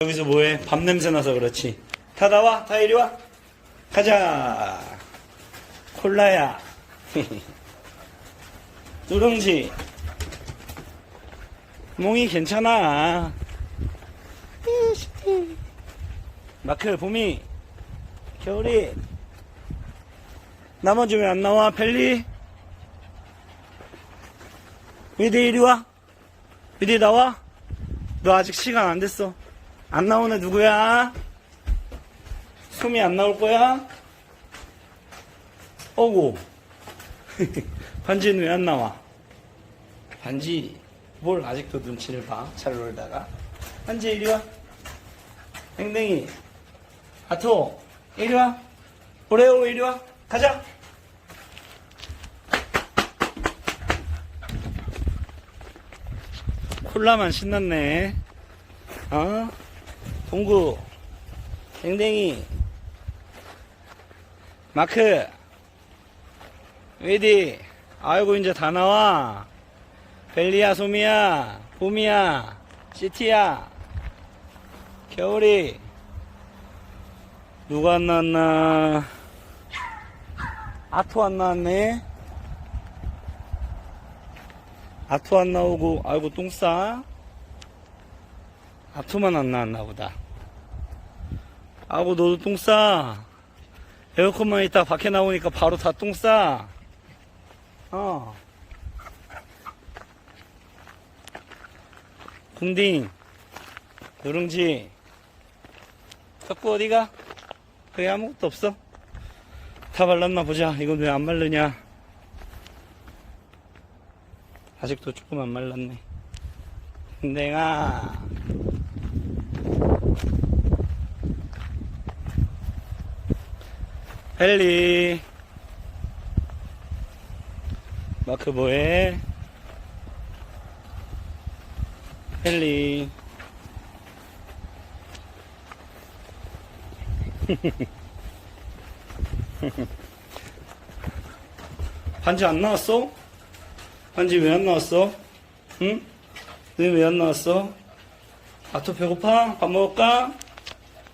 여기서 뭐해? 밥 냄새 나서 그렇지. 다 나와. 다 이리 와. 가자. 콜라야. 누룽지. 몽이 괜찮아. 마크, 봄이. 겨울이. 나머지 왜 안 나와? 벨리? 위디 이리 와. 위디 나와. 너 아직 시간 안 됐어. 안 나오네 누구야? 숨이 안 나올 거야? 어구. 반지는 왜 안 나와? 반지 뭘 아직도 눈치를 봐? 잘 놀다가. 반지 이리 와. 땡땡이. 아토 이리 와. 오레오 이리 와. 가자. 콜라만 신났네. 어? 동구, 댕댕이, 마크, 위디, 아이고, 이제 다 나와. 벨리야, 소미야, 봄이야, 시티야, 겨울이, 누가 안 나왔나? 아토 안 나왔네? 아토 안 나오고, 아이고, 똥 싸? 아토만 안 나왔나 보다. 아고 너도 똥 싸. 에어컨만 있다 밖에 나오니까 바로 다 똥 싸. 어. 궁딩. 누룽지. 덕구 어디가? 거기 아무것도 없어? 다 발랐나 보자. 이건 왜 안 말르냐? 아직도 조금 안 말랐네. 내가 헬리 마크 뭐해? 헬리 반지 안 나왔어? 반지 왜 안 나왔어? 응? 너왜안 나왔어? 아토 배고파? 밥 먹을까?